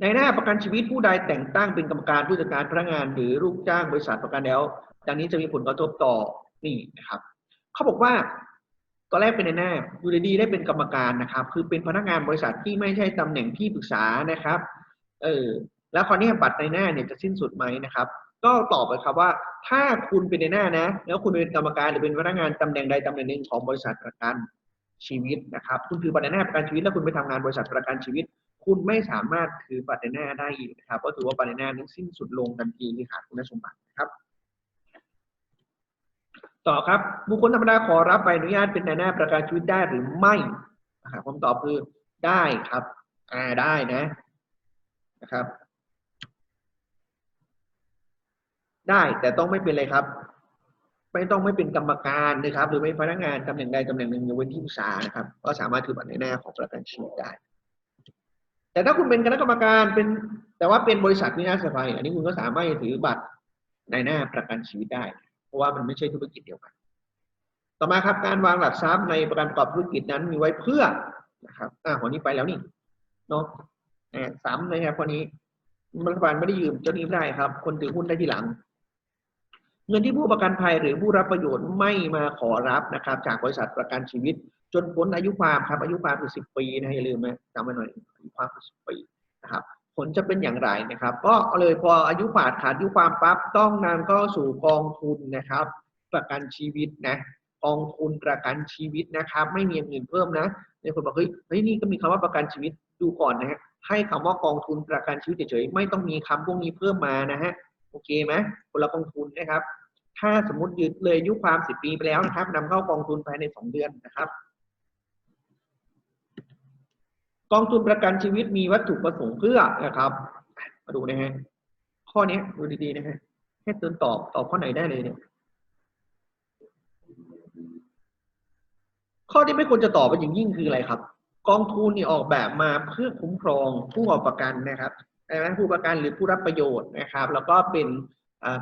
ในหน้าประกันชีวิตผู้ใดแต่งตั้งเป็นกรรมการผู้จัดการพนักงาน หรือลูกจ้างบริษัทประกันแล้วดังนี้จะมีผลกระทบต่อนี่นะครับเขาบอกว่าตอนแรกเป็นในหน้าอยู่ดีได้เป็นกรรมการนะครับ คือเป็นพนักงานบริษัทที่ไม่ใช่ตำแหน่งที่ปรึกษานะครับ เออแล้วคราวนี้บัตรในหน้าเนี่ยจะสิ้นสุดไหมนะครับ ก็ตอบไปครับว่า ถ้าคุณเป็นในหน้านะ แล้วคุณเป็นกรรมการหรือเป็นพนักงานตำแหน่งใดตำแหน่งหนึ่งของบริษัทประกันชีวิตนะครับ คุณถือบัตรในหน้าประกันชีวิต แล้วคุณไปทำงานบริษัทประกันชีวิต คุณไม่สามารถถือบัตรในหน้าได้อีกนะครับ ก็ถือว่าบัตรในหน้านั้นสิ้นสุดลงทันทีที่ขาดคุณสมบัตินะครับ ต่อครับบุคคลธรรมดาขอรับใบอนุญาตเป็นในหน้าประกันชีวิตได้หรือไม่คำตอบคือได้ครับอ่าได้นะนะครับ ได้แต่ต้องไม่เป็นเลยครับ ไม่ต้องไม่เป็นกรรมการนะครับ หรือไม่พนักงานตำแหน่งใดตำแหน่งหนึ่งยกเว้นที่ปรึกษานะครับ ก็สามารถถือบัตรในหน้าของประกันชีวิตได้ แต่ถ้าคุณเป็นคณะกรรมการเป็น แต่ว่าเป็นบริษัทวินาศภัยอันนี้คุณก็สามารถถือบัตรในหน้าประกันชีวิตได้ เพราะว่ามันไม่ใช่ธุรกิจเดียวกัน ต่อมาครับการวางหลักทรัพย์ในประกันประกอบธุรกิจนั้นมีไว้เพื่อนะครับอ่าหัวนี้ไปแล้วนี่เนาะอ่าสามนะครับข้อนี้รัฐบาลไม่ได้ยืมเจ้าหนี้ไม่ได้ครับ คนถือหุ้นได้ทีหลัง เงินที่ผู้ประกันภัยหรือผู้รับประโยชน์ไม่มาขอรับนะครับ จากบริษัทประกันชีวิต จนพ้นอายุความครับอายุความคือสิบปีนะอย่าลืมนะจำไว้หน่อยอายุความคือสิบปีนะครับผลจะเป็นอย่างไรนะครับ ก็เลยพออายุขาดขาดอายุความปั๊บต้องนำเข้าสู่กองทุนนะครับ ประกันชีวิตนะกองทุนประกันชีวิตนะครับ ไม่มีอย่างอื่นเพิ่มนะในคนบอกเฮ้ยเฮ้ยนี่ก็มีคำว่าประกันชีวิตดูก่อนนะฮะให้คำว่ากองทุนประกันชีวิตเฉยๆไม่ต้องมีคำพวกนี้เพิ่มมานะฮะโอเคไหมคนละกองทุนนะครับ ถ้าสมมติยืดเลยอายุความสิบปีไปแล้วนะครับนำเข้ากองทุนภายในสองเดือนนะครับ กองทุนประกันชีวิตมีวัตถุประสงค์เพื่อนะครับ มาดูนะฮะข้อนี้ดูดีๆนะฮะแค่เติมตอบตอบข้อไหนได้เลยเนี่ยข้อที่ไม่ควรจะตอบเป็นอย่างยิ่งคืออะไรครับ กองทุนนี่ออกแบบมาเพื่อคุ้มครองผู้ประกอบประกันนะครับใช่ไหมผู้ประกันหรือผู้รับประโยชน์นะครับ แล้วก็เป็นอ่า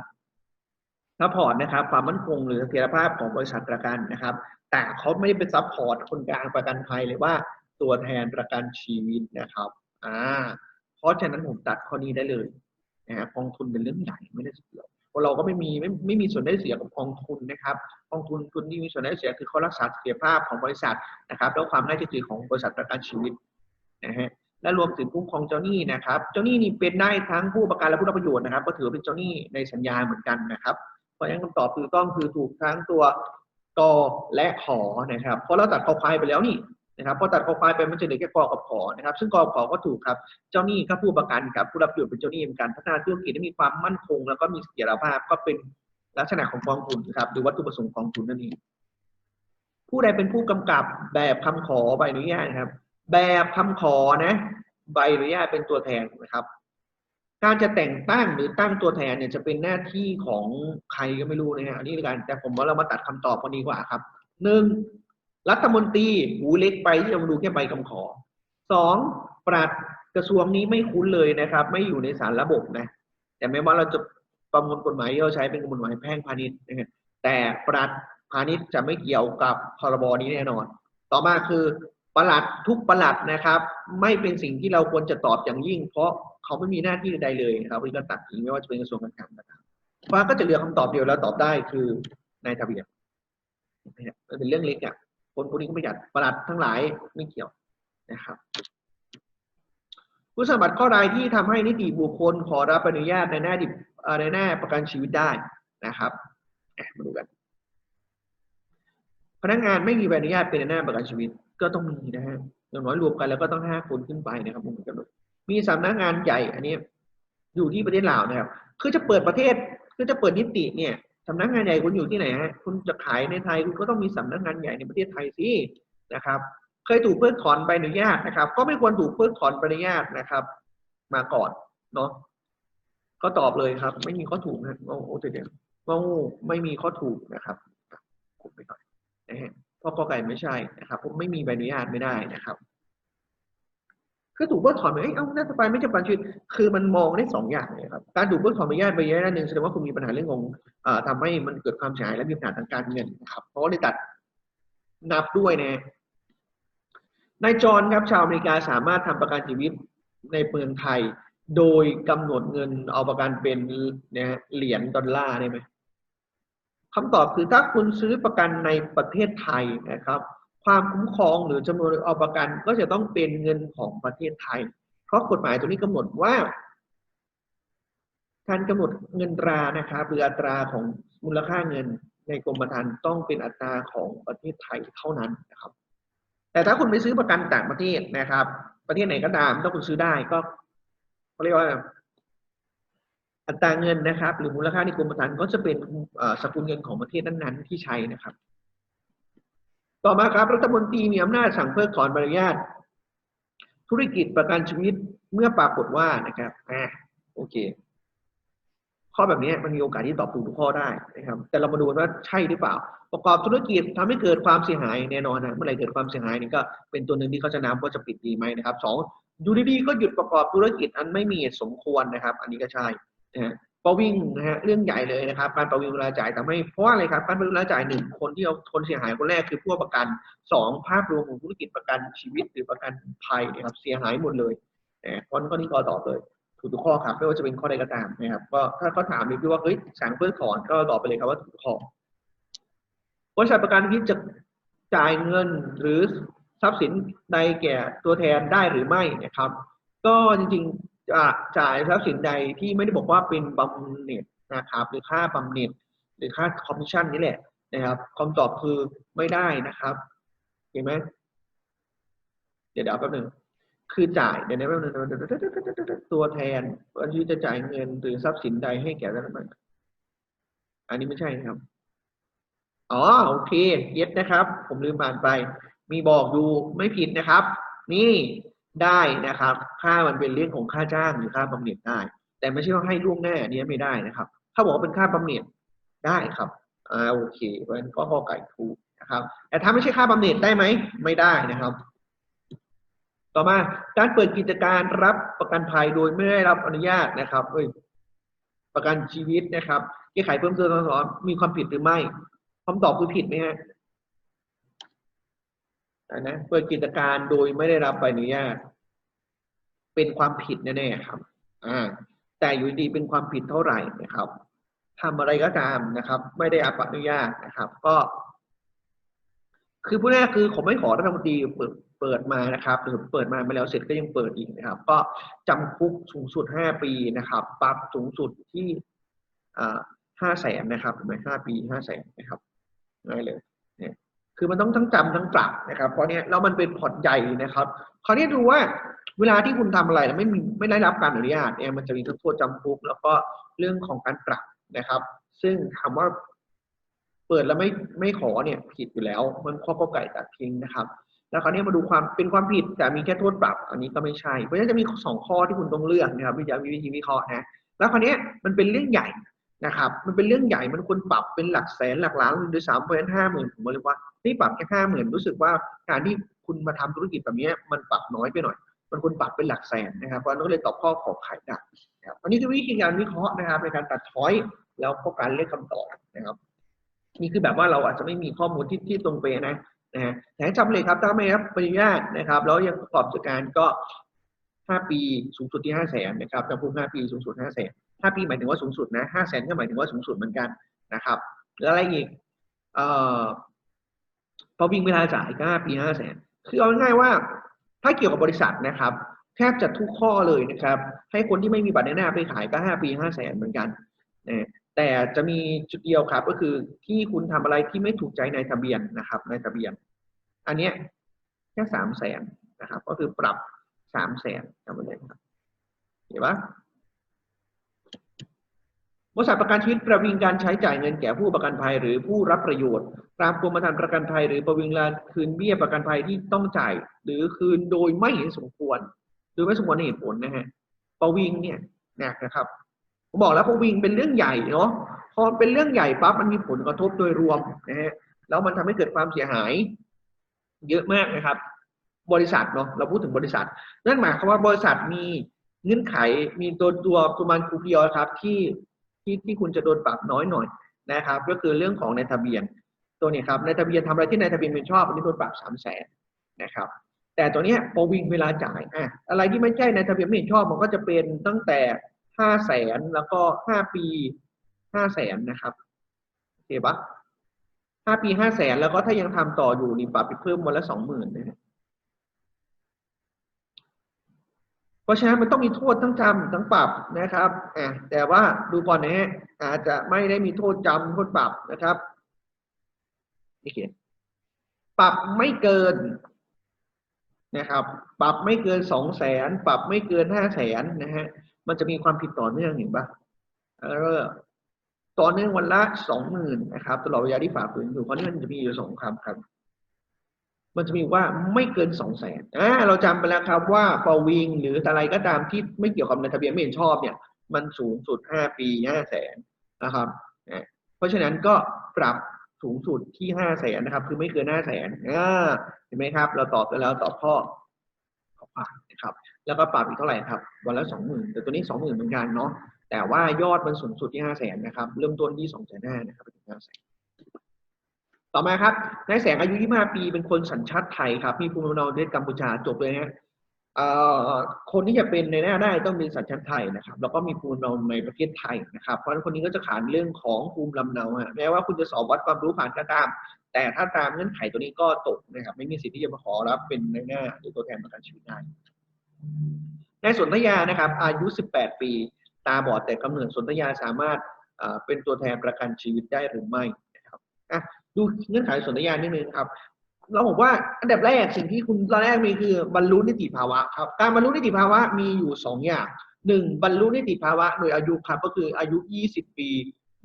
ซัพพอร์ตนะครับความมั่นคงหรือเสถียรภาพของบริษัทประกันนะครับ แต่เขาไม่ได้เป็นซัพพอร์ตคนกลางประกันภัยหรือว่าตัวแทนประกันชีวิตนะครับอ่าเพราะฉะนั้นผมตัดข้อนี้ได้เลยนะฮะกองทุนเป็นเรื่องใหญ่ไม่ได้เกี่ยวเพราะเราก็ไม่มีไม่ไม่มีส่วนได้เสียกับกองทุนนะครับกองทุนทุนที่มีส่วนได้เสียคือเขารักษาเสถียรภาพของบริษัทนะครับแล้วความน่าเชื่อถือของบริษัทประกันชีวิตนะฮะและรวมถึงคุ้มครองเจ้าหนี้นะครับ เจ้าหนี้นี่เป็นได้ทั้งผู้ประกันและผู้รับประโยชน์นะครับ ก็ถือเป็นเจ้าหนี้ในสัญญาเหมือนกันนะครับ เพราะฉะนั้นคำตอบคือต้องคือถูกทั้งตัวกอและขอนะครับ เพราะเราตัดคอควายไปแล้วนี่นะครับพอตัดคอควายไปมันจะเหลือแค่กอกับขอนะครับ ซึ่งกอขอก็ถูกครับ เจ้าหนี้ก็ผู้ประกันกับผู้รับประโยชน์เป็นเจ้าหนี้เหมือนกันพัฒนาธุรกิจให้มีความมั่นคง แล้วก็มีเสถียรภาพก็เป็นลักษณะของกองทุนครับหรือวัตถุประสงค์ของกองทุนนั่นเองผู้ใดเป็นผู้กำกับแบบคำขอใบอนุญาตนะครับ แบบคำขอนะ ใบอนุญาตเป็นตัวแทนนะครับ การจะแต่งตั้งหรือตั้งตัวแทนเนี่ยจะเป็นหน้าที่ของใครก็ไม่รู้นะฮะอันนี้ในการแต่ผมว่าเรามาตัดคำตอบพอดีกว่าครับหนึ่งรัฐมนตรีหูเล็กไปที่เรามาดูแค่ใบคำขอสองปลัดกระทรวงนี้ไม่คุ้นเลยนะครับ ไม่อยู่ในสารระบบนะ แต่แม้ว่าเราจะประมวลกฎหมายที่เราใช้เป็นกฎหมายแพ่งพาณิชย์นะฮะแต่ปลัดพาณิชย์จะไม่เกี่ยวกับพรบนี้แน่นอน ต่อมาคือประหลัดทุกประหลัดนะครับ ไม่เป็นสิ่งที่เราควรจะตอบอย่างยิ่ง เพราะ เขาไม่มีหน้าที่ใดเลยนะครับที่ก็ตัดทิ้งไม่ว่าจะเป็นกระทรวงการคลังนะครับฟ้าก็จะเหลือคำตอบเดียวแล้วตอบได้คือนายทะเบียนมันเป็นเรื่องเล็กอะคนพวกนี้ก็ไม่จัดประหลัดทั้งหลายไม่เกี่ยวนะครับผู้สมัครข้อใดที่ทำให้นิติบุคคลขอรับอนุญาตในหน้าดิบในหน้าประกันชีวิตได้นะครับมาดูกัน พนักงานไม่มีใบอนุญาตเป็นในหน้าประกันชีวิตก็ต้องมีนะฮะอย่างน้อยรวมกันแล้วก็ต้องห้าคนขึ้นไปนะครับผมกำหนด มีสำนักงานใหญ่ อันนี้ อยู่ที่ประเทศลาวนะครับ คือจะเปิดประเทศคือจะเปิดนิติเนี่ยสำนักงานใหญ่คุณอยู่ที่ไหนฮะคุณจะขายในไทยคุณก็ต้องมีสำนักงานใหญ่ในประเทศไทยสินะครับ เคยถูกเพิกถอนใบอนุญาตนะครับ ก็ไม่ควรถูกเพิกถอนใบอนุญาตนะครับ มาก่อนเนาะก็ตอบเลยครับ ไม่มีข้อถูกนะโอ้โหเดี๋ยวว่าไม่มีข้อถูกนะครับผมไปก่อนนะฮะเพราะกอไก่ไม่ใช่นะครับผมไม่มีใบอนุญาตไม่ได้นะครับ คือถูกเพิกถอนไปเอ้ยเอ้าน่าจะไปไม่จะปันชีวิตคือมันมองได้สองอย่างเลยครับการถูกเพิกถอนใบอนุญาตใบอนุญาตหนึ่งแสดงว่าคุณมีปัญหาเรื่องของอ่าทำให้มันเกิดความเสียหายและมีปัญหาทางการเงินนะครับเพราะว่าได้ตัดนับด้วยนะนายจอนครับชาวอเมริกาสามารถทำประกันชีวิตในเมืองไทย โดยกำหนดเงินเอาประกันเป็นนะฮะเหรียญดอลลาร์ได้ไหมคำตอบคือถ้าคุณซื้อประกันในประเทศไทยนะครับ ความคุ้มครองหรือจำนวนเอาประกันก็จะต้องเป็นเงินของประเทศไทย เพราะกฎหมายตัวนี้กำหนดว่า การกำหนดเงินตรานะครับหรืออัตราของมูลค่าเงินในกรมธรรม์ต้องเป็นอัตราของประเทศไทยเท่านั้นนะครับ แต่ถ้าคุณไปซื้อประกันต่างประเทศนะครับ ประเทศไหนก็ตามถ้าคุณซื้อได้ก็เขาเรียกว่าอัตราเงินนะครับ หรือมูลค่าในกรมธรรม์ก็จะเป็นสกุลเงินของประเทศนั้นๆที่ใช้นะครับ ต่อมาครับรัฐมนตรีมีอำนาจสั่งเพิกถอนใบอนุญาต ธุรกิจประกันชีวิตเมื่อปรากฏว่านะครับอ่าโอเค ข้อแบบนี้มันมีโอกาสที่ตอบถูกทุกข้อได้นะครับ แต่เรามาดูว่าใช่หรือเปล่า ประกอบธุรกิจทำให้เกิดความเสียหายแน่นอนนะเมื่อไหร่เกิดความเสียหายนี่ก็เป็นตัวหนึ่งที่เขาจะนับว่าจะปิดดีไหมนะครับสองอยู่ดีๆก็หยุดประกอบธุรกิจอันไม่มีสมควรนะครับ อันนี้ก็ใช่นะ ประวิงนะฮะเรื่องใหญ่เลยนะครับการประวิงเวลาจ่ายทำให้เพราะอะไรครับการประวิงเวลาจ่ายหนึ่งคนที่เอาคนเสียหายคนแรกคือผู้ประกันสองภาพรวมของธุรกิจประกันชีวิตหรือประกันภัยนะครับเสียหายหมดเลยนะเพราะข้อนี้ก็ตอบเลยถูกทุกข้อครับไม่ว่าจะเป็นข้อใดก็ตามนะครับก็ถ้าเขาถามอีกว่าเฮ้ยสั่งเพิกถอนก็ตอบไปเลยครับว่าถูกข้อบริษัทประกันชีวิตจะจ่ายเงินหรือทรัพย์สินใดแก่ตัวแทนได้หรือไม่นะครับ ก็จริง จะจ่ายทรัพย์สินใดที่ไม่ได้บอกว่าเป็นบำเหน็จนะครับ หรือค่าบำเหน็จหรือค่าคอมมิชชั่นนี่แหละนะครับคำตอบคือไม่ได้นะครับเห็นไหมเดี๋ยวเดี๋ยวแป๊บหนึ่งคือจ่ายเดี๋ยวนะแป๊บหนึ่งตัวแทนว่าที่จะจ่ายเงินหรือทรัพย์สินใดให้แก่รัฐบาลอันนี้ไม่ใช่ครับอ๋อโอเคเย็ดนะครับ ผมลืมอ่านไป มีบอกดูไม่ผิดนะครับ นี่ ได้นะครับ ค่ามันเป็นเรื่องของค่าจ้างหรือค่าบำเหน็จได้ แต่ไม่ใช่ว่าให้ล่วงหน้าอันนี้ไม่ได้นะครับ ถ้าบอกว่าเป็นค่าบำเหน็จได้ครับอ่าโอเคเพราะฉะนั้นก็ข้อไก่ถูกนะครับ แต่ถ้าไม่ใช่ค่าบำเหน็จได้ไหมไม่ได้นะครับ ต่อมาการเปิดกิจการรับประกันภัยโดยไม่ได้รับอนุญาตนะครับเอ้ยประกันชีวิตนะครับแก้ไขเพิ่มเติมสอนมีความผิดหรือไม่คำตอบคือผิดไหมฮะ นะเปิดกิจการโดยไม่ได้รับใบอนุญาตเป็นความผิดแน่ๆครับ อ่า แต่อยู่ดีเป็นความผิดเท่าไหร่นะครับทำอะไรก็ตามนะครับ ไม่ได้รับอนุญาตนะครับ ก็ คือผู้แรกคือผมไม่ขอรัฐมนตรีเปิดเปิดมานะครับหรือเปิดมาไม่แล้วเสร็จก็ยังเปิดอีกนะครับ ก็จำคุกสูงสุดห้าปีนะครับปรับสูงสุดที่ห้าแสนนะครับเห็นไหมห้าปีห้าแสนนะครับง่ายเลยเนี่ย คือมันต้องทั้งจำทั้งปรับนะครับเพราะเนี้ยแล้วมันเป็นพอร์ตใหญ่นะครับคราวนี้ดูว่าเวลาที่คุณทำอะไรแล้วไม่มีไม่ได้รับการอนุญาตเนี่ยมันจะมีทั้งโทษจำคุก แล้วก็เรื่องของการปรับนะครับ ซึ่งถามว่าเปิดแล้วไม่ไม่ขอเนี่ยผิดอยู่แล้ว มันข้อกอไก่ตัดทิ้งนะครับ แล้วคราวนี้มาดูความเป็นความผิดแต่มีแค่โทษปรับ อันนี้ก็ไม่ใช่ เพราะฉะนั้นจะมีสองข้อที่คุณต้องเลือกนะครับวิธีวิธีวิเคราะห์นะแล้วคราวนี้มันเป็นเรื่องใหญ่ นะครับมันเป็นเรื่องใหญ่มันควรปรับเป็นหลักแสนหลักล้านหรือสามเพราะฉะนั้นห้าหมื่นผมเลยว่านี่ปรับแค่ห้าหมื่นรู้สึกว่าการที่คุณมาทำธุรกิจแบบนี้มันปรับน้อยไปหน่อย มันควรปรับเป็นหลักแสนนะครับเพราะนั้นก็เลยตอบข้อขอไข่ได้นะครับอันนี้คือวิธีการวิเคราะห์นะครับในการตัดช้อยแล้วก็การเลือกคำตอบนะครับ นี่คือแบบว่าเราอาจจะไม่มีข้อมูลที่ที่ตรงเป๊ะนะนะฮะแต่จำเลยครับถ้าไม่รับปริญญาตนะครับ แล้วยังประกอบกิจการก็ห้าปีสูงสุดที่ห้าแสนนะครับจำคุกห้าปีสูงสุดห้าแสน ห้าปีหมายถึงว่าสูงสุดนะห้าแสนก็หมายถึงว่าสูงสุดเหมือนกันนะครับแล้วอะไรอีกเอ่อพอวิ่งเวลาจ่ายก็ห้าปีห้าแสนคือเอาง่ายๆว่า ถ้าเกี่ยวกับบริษัทนะครับ แทบจะทุกข้อเลยนะครับ ให้คนที่ไม่มีบัตรในหน้าไปขายก็ห้าปีห้าแสนเหมือนกันนะแต่จะมีจุดเดียวครับ ก็คือที่คุณทำอะไรที่ไม่ถูกใจในทะเบียนนะครับในทะเบียน อันเนี้ยแค่สามแสนนะครับ ก็คือปรับสามแสนจำไว้เลยครับเห็นปะ บริษัทประกันชีวิตประวิงการใช้จ่ายเงินแก่ผู้ประกันภัยหรือผู้รับประโยชน์ตามกรมธรรม์ประกันภัยหรือประวิงการคืนเบี้ยประกันภัยที่ต้องจ่าย หรือคืนโดยไม่เห็นสมควรโดยไม่สมควรในเหตุผลนะฮะประวิงเนี่ยหนักนะครับผมบอกแล้วพอวิ่งเป็นเรื่องใหญ่เนาะพอเป็นเรื่องใหญ่ปั๊บมันมีผลกระทบโดยรวมนะฮะแล้วมันทำให้เกิดความเสียหาย เยอะมากนะครับ บริษัทเนาะเราพูดถึงบริษัท นั่นหมายความว่าบริษัทมีเงื่อนไขมีตัวตัวประมาณคูเพียวครับที่ ที่ที่คุณจะโดนปรับน้อยหน่อยนะครับ ก็คือเรื่องของในทะเบียน ตัวนี้ครับในทะเบียนทำอะไรที่ในทะเบียนเป็นชอบอันนี้โดนปรับสามแสนนะครับ แต่ตัวนี้พอวิ่งเวลาจ่ายอะอะไรที่ไม่ใช่ในทะเบียนไม่เห็นชอบมันก็จะเป็นตั้งแต่ห้าแสนแล้วก็ห้าปีห้าแสนนะครับโอเคปะห้าปีห้าแสนแล้วก็ถ้ายังทำต่ออยู่นี่ปรับไปเพิ่มวันละสองหมื่นนะฮะเพ ราะฉะนั้นมันต้องมีโทษทั้งจำทั้งปรับนะครับอะแต่ว่าดูก่อนนะฮะอาจจะไม่ได้มีโทษจำโทษปรับนะครับนี่เขียนปรับไม่เกินนะครับ ปรับไม่เกินสองแสนปรับไม่เกินห้าแสนนะฮะมันจะมีความผิดต่อเนื่องเห็นปะเออต่อเนื่องวันละสองหมื่นนะครับ ตลอดระยะที่ฝ่าฝืนอยู่เพราะนี่มันจะมีอยู่สองคำครับ มันจะมีว่าไม่เกินสองแสนอ่าเราจำไปแล้วครับว่าฟอวิงหรืออะไรก็ตามที่ไม่เกี่ยวกับในทะเบียนไม่เห็นชอบเนี่ย มันสูงสุดห้าปีห้าแสนนะครับเพราะฉะนั้นก็ปรับสูงสุดที่ห้าแสนนะครับ คือไม่เกินห้าแสนอ่าเห็นไหมครับ เราตอบไปแล้วตอบข้อขอผ่านนะครับ แล้วก็ปรับอีกเท่าไหร่ครับ วันละสองหมื่นแต่ตัวนี้สองหมื่นเหมือนกันเนาะแต่ว่ายอดมันสูงสุดที่ห้าแสนนะครับ เริ่มต้นที่สองแสนห้านะครับไปถึงห้าแสน ต่อมาครับนายแสงอายุ 25 ปีเป็นคนสัญชาติไทยครับมีภูมิลำเนาประเทศกัมพูชาจบเลยฮะคนที่จะเป็นในหน้าได้ต้องมีสัญชาติไทยนะครับ แล้วก็มีภูมิลำเนาในประเทศไทยนะครับ เพราะฉะนั้นคนนี้ก็จะขานเรื่องของภูมิลำเนาฮะแม้ว่าคุณจะสอบวัดความรู้ผ่านก็ตาม แต่ถ้าตามเงื่อนไขตัวนี้ก็ตกนะครับ ไม่มีสิทธิ์ที่จะมาขอรับเป็นในหน้าหรือตัวแทนประกันชีวิตได้นายสนธยานะครับ อายุ 18 ปี ตาบอดแต่กำเนิดสนธยาสามารถเป็นตัวแทนประกันชีวิตได้หรือไม่นะครับอะ ดูเงื่อนไขสนธยานิดนึงครับเราบอกว่าอันดับแรกสิ่งที่คุณตอนแรกมีคือบรรลุนิติภาวะครับการบรรลุนิติภาวะมีอยู่สองอย่างหนึ่งบรรลุนิติภาวะโดยอายุครับก็คืออายุ 20 ปี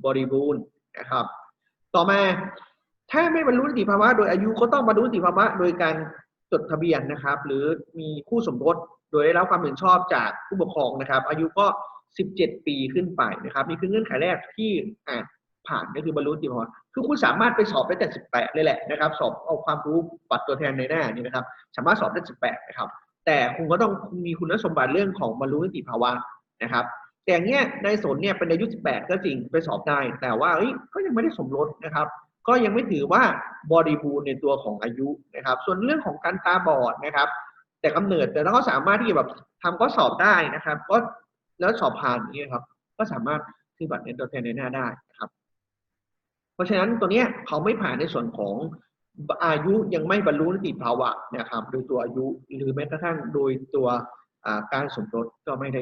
บริบูรณ์นะครับ ต่อมาถ้าไม่บรรลุนิติภาวะ โดยอายุก็ต้องบรรลุนิติภาวะ โดยการจดทะเบียนนะครับ หรือมีคู่สมรสโดยได้รับความเห็นชอบจากผู้ปกครองนะครับ อายุก็ 17 ปีขึ้นไปนะครับนี่คือเงื่อนไขแรกที่อะ ผ่านก็คือบรรลุนิติภาวะคือคุณสามารถไปสอบได้แต่ 18 เลยแหละนะครับ สอบเอาความรู้ปัดตัวแทนในหน้านี่นะครับ สามารถสอบได้ 18 นะครับ แต่คุณก็ต้องมีคุณสมบัติเรื่องของบรรลุนิติภาวะนะครับ แต่เนี้ยในสนเนี่ยเป็นอายุ 18 ก็จริงไปสอบได้ แต่ว่าเก็ยังไม่ได้สมรสนะครับ ก็ยังไม่ถือว่าบริบูรณ์ในตัวของอายุนะครับ ส่วนเรื่องของการตาบอดนะครับ แต่กำเนิดแต่ถ้าเขาสามารถที่แบบทำก็สอบได้นะครับ ก็แล้วสอบผ่านอย่นี้ครับ ก็สามารถซื้อบัตรในตัวแทนในหน้าได้นะครับ เพราะฉะนั้นตัวเนี้ยเขาไม่ผ่านในส่วนของอายุยังไม่บรรลุนิติภาวะนะครับโดยตัวอายุหรือแม้กระทั่งโดยตัวการสมรสก็ไม่ได้